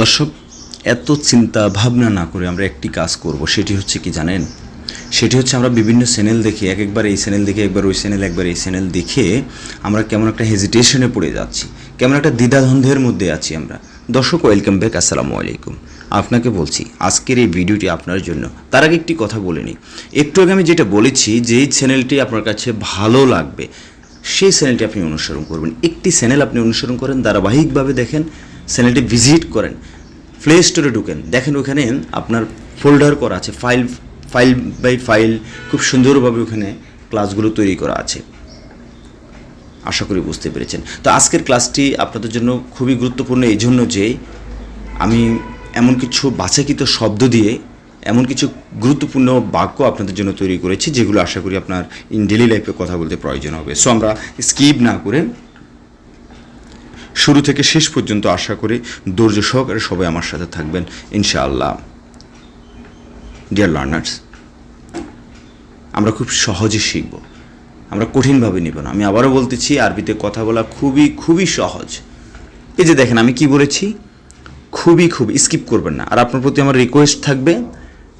দর্শক, এত চিন্তা ভাবনা না করে আমরা একটি কাজ করব, সেটি হচ্ছে কি জানেন? সেটি হচ্ছে আমরা বিভিন্ন চ্যানেল দেখে, এক একবার এই চ্যানেল দেখে, একবার ওই চ্যানেল একবার এই চ্যানেল দেখে আমরা কেমন একটা হেজিটেশনে পড়ে যাচ্ছি, কেমন একটা দ্বিধাদ্বন্দ্বের মধ্যে আছি আমরা। দর্শক ওয়েলকাম ব্যাক আসসালামু আলাইকুম। আপনাকে বলছি, আজকের এই ভিডিওটি আপনার জন্য। তার আগে একটি কথা বলে নিই। একটু আগে আমি যেটা বলেছি যে এই চ্যানেলটি আপনার কাছে ভালো লাগবে, সেই চ্যানেলটি আপনি অনুসরণ করবেন। একটি চ্যানেল আপনি অনুসরণ করেন, ধারাবাহিকভাবে দেখেন চ্যানেলটি ভিজিট করেন। প্লে স্টোরে ঢুকেন। দেখেন ওখানে আপনার ফোল্ডার করা আছে ফাইল ফাইল বাই ফাইল খুব সুন্দরভাবে ওখানে ক্লাসগুলো তৈরি করা আছে। আশা করি বুঝতে পেরেছেন। তো আজকের ক্লাসটি আপনাদের জন্য খুবই গুরুত্বপূর্ণ এই জন্য যে আমি এমন কিছু বাছাকৃত শব্দ দিয়ে এমন কিছু গুরুত্বপূর্ণ বাক্য আপনাদের জন্য তৈরি করেছি, যেগুলো আশা করি আপনার ইন ডেলি লাইফে কথা বলতে প্রয়োজন হবে। সো আমরা স্কিপ না করে শুরু থেকে শেষ পর্যন্ত আশা করি ধৈর্য সহকারে সবাই আমার সাথে থাকবেন, ইনশাআল্লাহ। ডিয়ার লার্নার্স আমরা খুব সহজে শিখব। আমরা কঠিনভাবে নিব না। আমি আবারও বলতেছি, আরবিতে কথা বলা খুবই খুবই সহজ। এই যে দেখেন, আমি কি বলেছি? খুবই খুব স্কিপ করবেন না। আর আপনার প্রতি আমার রিকোয়েস্ট থাকবে,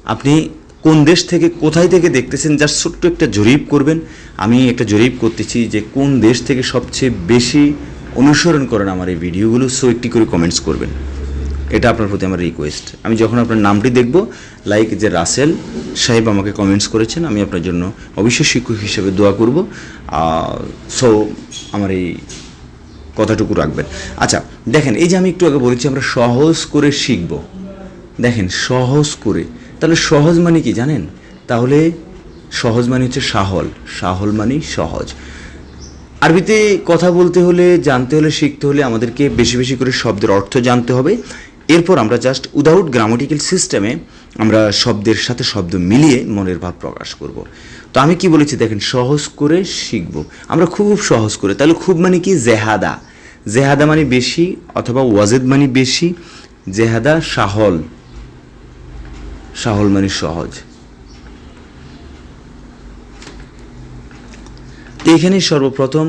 আপনি কোন দেশ থেকে, কোথায় থেকে দেখতেছেন যার ছোট্ট একটা জরিপ করবেন। আমি একটা জরিপ করতেছি যে কোন দেশ থেকে সবচেয়ে বেশি অনুসরণ করেন আমার এই ভিডিওগুলো সো একটি করে কমেন্টস করবেন। এটা আপনার প্রতি আমার রিকোয়েস্ট আমি যখন আপনার নামটি দেখব লাইক যে রাসেল সাহেব আমাকে কমেন্টস করেছেন, আমি আপনার জন্য অবশ্যই শিক্ষক হিসেবে দোয়া করব। সো আমার এই কথাটুকু রাখবেন। আচ্ছা দেখেন, এই যে আমি একটু আগে বলেছি, আমরা সহজ করে শিখব। দেখেন, সহজ করে। তাহলে সহজ মানে কি জানেন? তাহলে সহজ মানে হচ্ছে সাহল। সাহল মানে সহজ। আরবিতে কথা বলতে হলে, জানতে হলে, শিখতে হলে আমাদেরকে বেশি বেশি করে শব্দের অর্থ জানতে হবে। এরপর আমরা জাস্ট উইদাউট গ্রামাটিক্যাল সিস্টেমে আমরা শব্দের সাথে শব্দ মিলিয়ে মনের ভাব প্রকাশ করব। তো আমি কি বলেছি দেখেন, সহজ করে শিখব। আমরা খুব সহজ করে, তাহলে খুব মানে কি? জেহাদা। জেহাদা মানে বেশি অথবা ওয়াজেদ মানে বেশি, জেহাদা সাহল। সাহল মানে সহজ। এখানে সর্বপ্রথম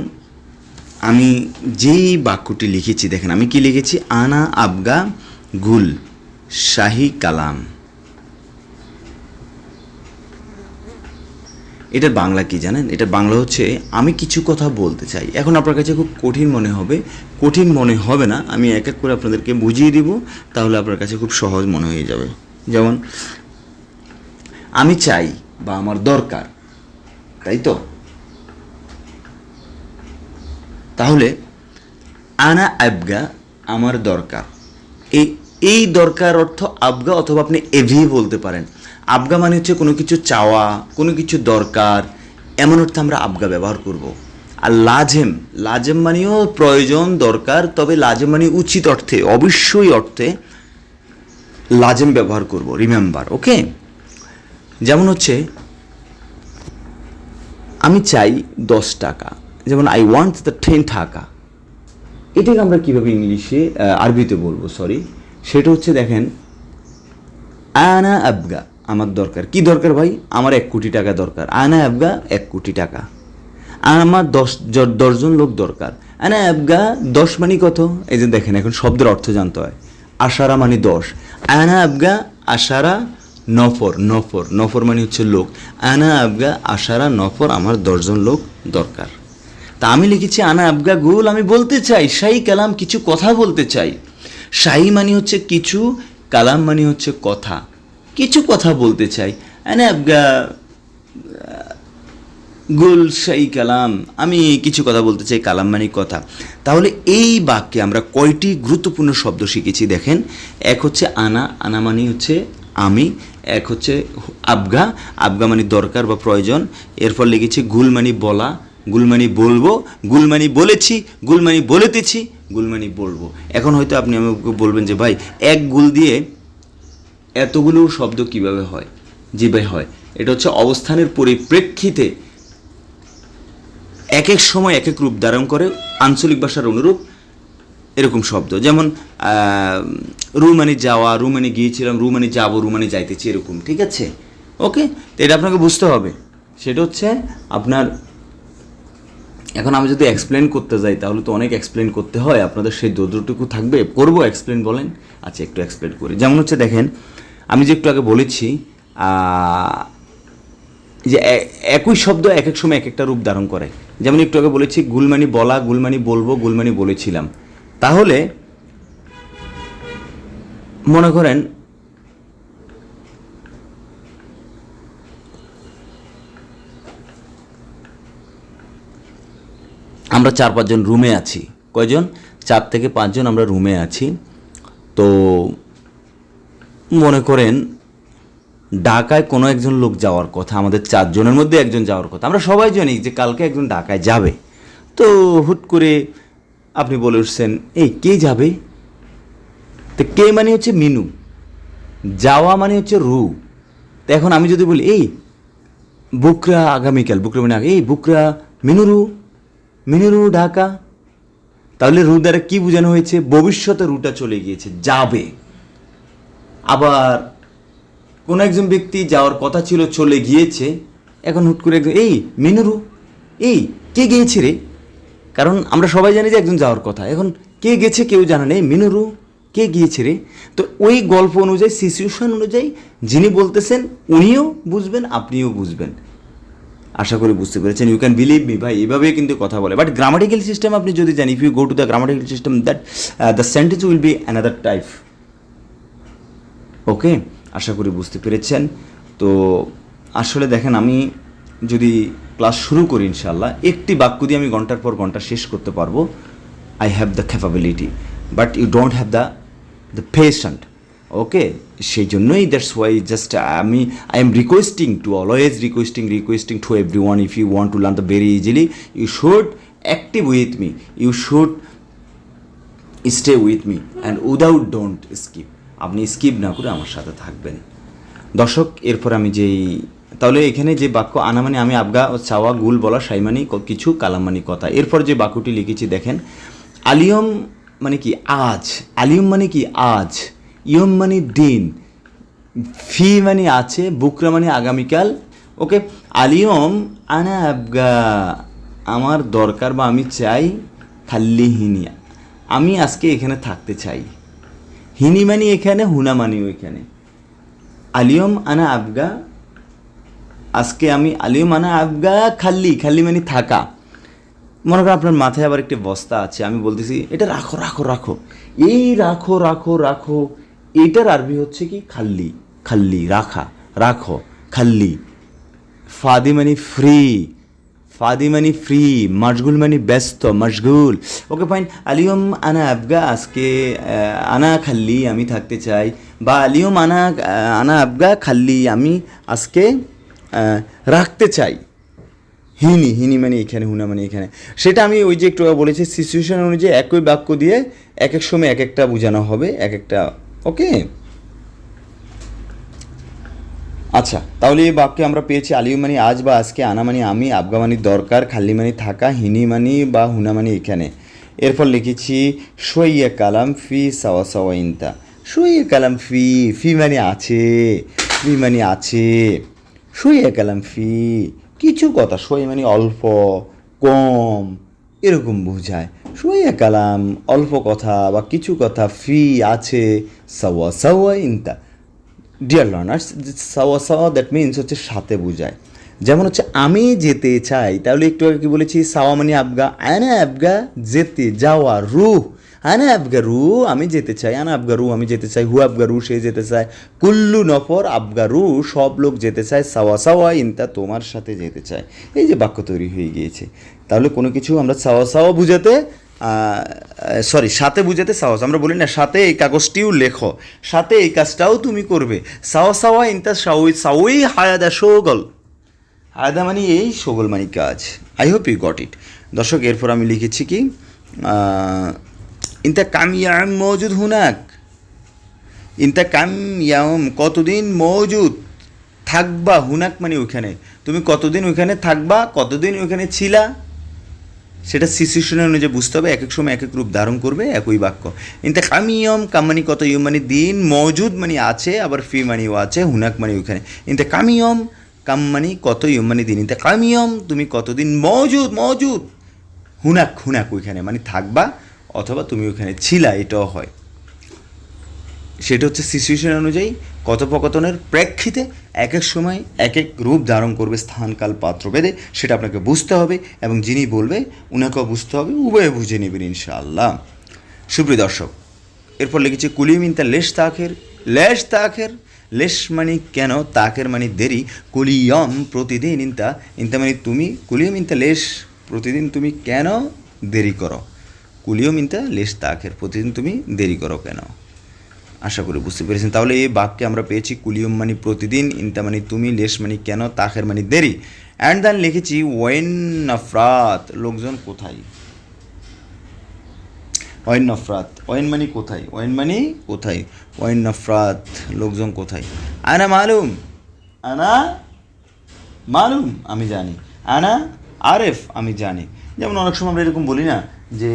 আমি যেই বাক্যটি লিখেছি, দেখেন আমি কি লিখেছি? আনা আবগা গুল শাহি কালাম। এটার বাংলা কি জানেন? এটা বাংলা হচ্ছে, আমি কিছু কথা বলতে চাই। এখন আপনার কাছে খুব কঠিন মনে হবে। কঠিন মনে হবে না। আমি এক এক করে আপনাদেরকে বুঝিয়ে দিব, তাহলে আপনার কাছে খুব সহজ মনে হয়ে যাবে। যেমন, আমি চাই বা আমার দরকার, তাই তো? তাহলে আনা আবগা আমার দরকার। এই এই দরকার অর্থ আবগা অথবা আপনি এভি বলতে পারেন। আবগা মানে হচ্ছে কোনো কিছু চাওয়া, কোনো কিছু দরকার, এমন অর্থে আমরা আবগা ব্যবহার করব। আর লাজেম লাজেম মানেও প্রয়োজন, দরকার, তবে লাজেম মানে উচিত অর্থে, অবশ্যই অর্থে লাজেম ব্যবহার করব রিমেম্বার ওকে যেমন হচ্ছে, আমি চাই দশ টাকা। যেমন আই ওয়ান্ট দ্য টেন টাকা এটাকে আমরা কীভাবে ইংলিশে আরবিতে বলব সরি সেটা হচ্ছে দেখেন, আনা আবগা, আমার দরকার। কি দরকার ভাই? আমার এক কোটি টাকা দরকার। আনা আবগা, এক কোটি টাকা। আমার দশ দশজন লোক দরকার। আনা আবগা, দশ মানে কত? এই যে দেখেন, এখন শব্দের অর্থ জানতে হয়। আশারা মানে দশ। আনা আবগা, আশারা নফর নফর। নফর মানে হচ্ছে লোক। আনা আবগা, আশারা নফর, আমার দশজন লোক দরকার। তা আমি লিখেছি, আনা আবগা গুল আমি বলতে চাই, শাহী কালাম কিছু কথা বলতে চাই। শাহী মানে হচ্ছে কিছু, কালাম মানে হচ্ছে কথা। কিছু কথা বলতে চাই। আনা আবগা গুল শাহী কালাম আমি কিছু কথা বলতে চাই, কালাম মানে কথা। তাহলে এই বাক্যে আমরা কয়টি গুরুত্বপূর্ণ শব্দ শিখেছি দেখেন। এক হচ্ছে আনা আনা মানে হচ্ছে আমি। এক হচ্ছে আবগা আবগা মানে দরকার বা প্রয়োজন। এরপর লিখেছি, গুল মানে বলা। গুলমানি বলব, গুলমানি বলেছি, গুলমানি বলেতেছি, গুলমানি বলব। এখন হয়তো আপনি আমাকে বলবেন যে, ভাই, এক গুল দিয়ে এতগুলো শব্দ কীভাবে হয়? জি ভাই, হয়। এটা হচ্ছে অবস্থানের পরিপ্রেক্ষিতে এক এক সময় এক এক রূপ ধারণ করে, আঞ্চলিক ভাষার অনুরূপ এরকম শব্দ। যেমন রুমানি যাওয়া, রুমানি গিয়েছিলাম, রুমানি যাব, রুমানি যাইতেছি, এরকম, ঠিক আছে? ওকে? তো এটা আপনাকে বুঝতে হবে। সেটা হচ্ছে আপনার এখন আমি যদি এক্সপ্লেন করতে যাই, তাহলে তো অনেক এক্সপ্লেন করতে হয়। আপনাদের সেই দৌদ্রটুকু থাকবে। করব এক্সপ্লেন বলেন? আচ্ছা একটু এক্সপ্লেন করি। যেমন হচ্ছে, দেখেন, আমি যে একটু আগে বলেছি যে একই শব্দ এক এক সময় এক একটা রূপ ধারণ করে। যেমন একটু আগে বলেছি, গুলমানি বলা, গুলমানি বলব, গুলমানি বলেছিলাম। তাহলে মনে করেন আমরা চার পাঁচজন রুমে আছি। কয়জন? চার থেকে পাঁচজন আমরা রুমে আছি। তো মনে করেন, ঢাকায় কোনো একজন লোক যাওয়ার কথা, আমাদের চারজনের মধ্যে একজন যাওয়ার কথা। আমরা সবাই জানি যে কালকে একজন ঢাকায় যাবে। তো হুট করে আপনি বলে উঠছেন, এই, কে যাবে? তো কে মানে হচ্ছে মিনু। যাওয়া মানে হচ্ছে রু। তো এখন আমি যদি বলি, এই, বুকরা আগামীকাল, বুকরা মানে আগে, এই, বুকরা মিনুরু মিনুরু ঢাকা। তাহলে রু দ্বারা কি বোঝানো হয়েছে? ভবিষ্যতে রুটা চলে গিয়েছে, যাবে। আবার কোনো একজন ব্যক্তি যাওয়ার কথা ছিল, চলে গিয়েছে, এখন হুট করে একজন, এই, মিনুরু, এই, কে গিয়েছে রে? কারণ আমরা সবাই জানি যে একজন যাওয়ার কথা। এখন কে গেছে কেউ জানে নেই মিনুরু, কে গিয়েছে রে? তো ওই গল্প অনুযায়ী সিচুয়েশন অনুযায়ী যিনি বলতেছেন, উনিও বুঝবেন, আপনিও বুঝবেন। আশা করি বুঝতে পেরেছেন। ইউ ক্যান বিলিভ মি ভাই এভাবে কিন্তু কথা বলে। বাট গ্রামাটিক্যাল সিস্টেম আপনি যদি জানি if you go to the grammatical system that the sentence will be another type okay আশা করি বুঝতে পেরেছেন। তো, আসলে দেখেন, আমি যদি ক্লাস শুরু করি ইনশাল্লাহ একটি বাক্য দিয়ে আমি ঘণ্টার পর ঘণ্টা শেষ করতে পারব। I have the capability but you don't have the the patient okay সেই জন্যই দ্যাটস ওয়াই জাস্ট আমি I am requesting to always requesting requesting to everyone if you want to learn the very easily you should active with me you should stay with me and without don't skip আপনি skip না করে আমার সাথে থাকবেন। দর্শক, এরপর আমি যেই, তাহলে এখানে যে বাক্য, আনামানি আমি আবগা, চাওয়া, গুল বলা, সাইমানি কিছু, কালামানি, কথা। এরপর যে বাক্যটি লিখেছি, দেখেন, আলিয়ম মানে কি? আজ। আলিয়ম মানে কি? আজ। ইয়ম মানে দিন ফি মানে আছে, বুকরা মানে আগামীকাল। ওকে আলিয়ম আনা আবগা। আমার দরকার বা আমি চাই খাল্লি হিনিয়া। আমি আজকে এখানে থাকতে চাই। হিনি মানে এখানে, হুনা মানিও এখানে। আলিয়ম আনা আবগা। আজকে আমি আলিয়ম আনা আবগা খাল্লি খাল্লি মানে থাকা। মনে করেন আপনার মাথায় আবার একটি বস্তা আছে, আমি বলতেছি, এটা রাখো রাখো রাখো। এই রাখো রাখো রাখো এটার আরবি হচ্ছে কি? খাল্লি খাল্লি, রাখা, রাখো, খাল্লি। ফাদি মানে ফ্রি ফাদি মানে ফ্রি মশগুল মানে ব্যস্ত মশগুল ওকে ফাইন আলিয়ম আনা আবগা, আজকে আনা খাল্লি আমি থাকতে চাই। বা আলিয়ম আনা আনা আবগা, খাল্লি আমি আজকে রাখতে চাই। হিনি হিনি মানে এখানে, হুনা মানে এখানে। সেটা আমি ওই যে একটু বলেছি সিচুয়েশন অনুযায়ী একই বাক্য দিয়ে এক এক সময় এক একটা বোঝানো হবে, এক একটা ওকে আচ্ছা তাহলে এই বাক্যে আমরা পেয়েছি আলিউ মানি আজ বা আজকে আনা মানি আমি আবগা দরকার খাল্লি মানি থাকা হিনি মানি বা হুনা এখানে। এরপর লিখেছি সইয়া কালাম ফি সাওয়া সাওয়া ইনতা। সইয়া কালাম ফি ফি মানে আছে, ফি মানে আছে। সইয়া কালাম ফি, কিছু কথা সই মানে অল্প, কম। এরকম বোঝায়। শুয়া কালাম, অল্প কথা বা কিছু কথা ফি আছে, সাওয়া সাওয়া ইনতা। ডিয়ার লার্নার্স সাওয়া সাওয়া দ্যাট মিনস হচ্ছে সাথে বোঝায়। যেমন হচ্ছে, আমি যেতে চাই, তাহলে একটু আগে কি বলেছি? সাওয়া মানে আবগা, আনা আবগা যেতে যাওয়া রুহ। আনা আবগা রু আমি যেতে চাই, আনা আবগা রু আমি যেতে চাই, হু আবগা রু সে যেতে চায়। কুল্লু নফর আবগা রু সব লোক যেতে চায়, সাওয়া সাওয়া ইনতা তোমার সাথে যেতে চায়। এই যে বাক্য তৈরি হয়ে গিয়েছে। তাহলে কোনো কিছু আমরা সাওয়া সাওয়া বুঝাতে সরি সাথে বুঝাতে সাহস আমরা বলি না, সাথে এই কাগজটিও লেখো। সাথে এই কাজটাও তুমি করবে। সাওয়া সাওয়া ইনতা সাউই সাউই হায়াদা শোগল হায়াদা মানে এই শোগল মানে কাজ। I hope you got it দর্শক, এরপর আমি লিখেছি কি? ইনতা কামিয়াম মজুদ হুনাক? ইনতা কামিয়াম কতদিন মজুদ থাকবা হুনাক মানে ওইখানে? তুমি কতদিন ওইখানে থাকবা, কতদিন ওইখানে ছিলা? সেটা সিচুয়েশন অনুযায়ী বুঝতে হবে এক এক সময় এক এক রূপ ধারণ করবে, একই বাক্য। ইনতে কামিয়ম কামানি কত? ইয়ম মানে দিন মজুদ মানে আছে, আবার ফি মানিও আছে, হুনাক মানে ওইখানে। ইনতে কামিয়ম কাম মানে কত? ইয়ম মানে দিন। ইনতে কামিয়ম তুমি কতদিন মজুদ মজুদ হুনাক হুনাক ওইখানে মানে থাকবা অথবা তুমি ওখানে ছিলা, এটাও হয়। সেটা হচ্ছে সিচুয়েশন অনুযায়ী কথোপকথনের প্রেক্ষিতে এক এক সময় এক এক রূপ ধারণ করবে স্থানকাল পাত্র ভেদে সেটা আপনাকে বুঝতে হবে এবং যিনি বলবে, উনাকেও বুঝতে হবে, উভয়ে বুঝে নেবেন ইনশাআল্লাহ। সুপ্রিয় দর্শক, এরপর লিখেছে, কুলিম ইনতা লেশ তাখের? লেশ তাখের? লেশ মানে কেন? তাকের মানে দেরি। কুলিয়ম প্রতিদিন ইনতা ইনতা মানে তুমি, কুলিয়ম ইনতা লেশ প্রতিদিন তুমি কেন দেরি করো? কুলিয়ম ইনতা লেশ তাখের প্রতিদিন তুমি দেরি করো কেন? আশা করি বুঝতে পেরেছেন। তাহলে এই বাক্যে আমরা পেয়েছি কুলিয়ম মানে প্রতিদিন, ইনতা মানে তুমি লেস মানে কেন তাখের মানে দেরি। অ্যান্ড দেন লিখেছি, ওয়েন নফরাত লোকজন কোথায়? ওয়েন নফরাত ওয়েন মানে কোথায়? ওয়েন মানে কোথায়? ওয়েন নফরাত লোকজন কোথায়? আনা মালুম আনা মালুম আমি জানি। আনা আরেফ, আমি জানি। যেমন অনেক সময় আমরা এরকম বলি না যে,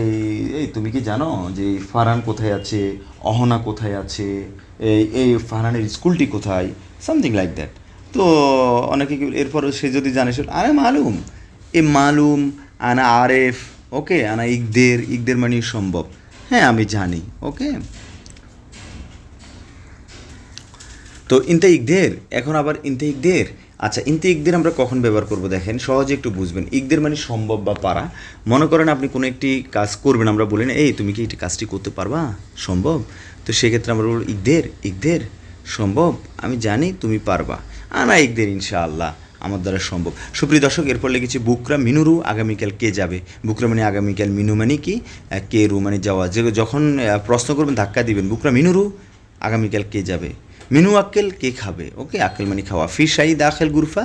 এই, তুমি কি জানো যে ফারহান কোথায় আছে? অহনা কোথায় আছে? এই এই ফারহানের স্কুলটি কোথায়? সামথিং লাইক দ্যাট তো অনেকে এরপর সে যদি জানে, সে আরে মালুম, এ মালুম, আনা আরেফ, ওকে, আনা ইকদের ইকদের মানে সম্ভব। হ্যাঁ আমি জানি, ওকে। তো ইনতে ইকদের এখন আবার ইনতে ইকদের আচ্ছা ইনতে ইকদের আমরা কখন ব্যবহার করব দেখেন, সহজে একটু বুঝবেন। ইকদের মানে সম্ভব বা পারা? মনে করেন আপনি কোনো একটি কাজ করবেন, আমরা বলি না, এই, তুমি কি এই কাজটি করতে পারবা? সম্ভব? তো সেক্ষেত্রে আমরা বলব, ইকদের ইকদের, সম্ভব? আমি জানি তুমি পারবা। আনা ইকদের, ইনশাআল্লাহ, আমার দ্বারা সম্ভব। সুপ্রিয় দর্শক, এরপর লিখেছি বুকরা মিনুরু, আগামীকাল কে যাবে? বুকরা মানে আগামীকাল মিনু মানে কি? কে রু মানে যাওয়া। যে, যখন প্রশ্ন করবেন, ধাক্কা দিবেন, বুকরা মিনুরু, আগামীকাল কে যাবে? মিনু আক্কেল কে খাবে? ওকে, আক্কেল মানে খাওয়া। ফিশাই দাখেল গুরফা।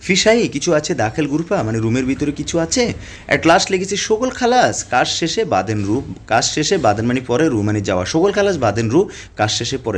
ফিশাই, কিছু আছে দাখেল গুরফা? মানে রুমের ভিতরে কিছু আছে? অ্যাট লাস্ট লেগেছে সকল খালাস। কাজ শেষে বাদেন রূপ কাজ শেষে বাদেন মানে পরে রু মানে যাওয়া। সকল খালাস, বাদেন রু, কাজ শেষে পরে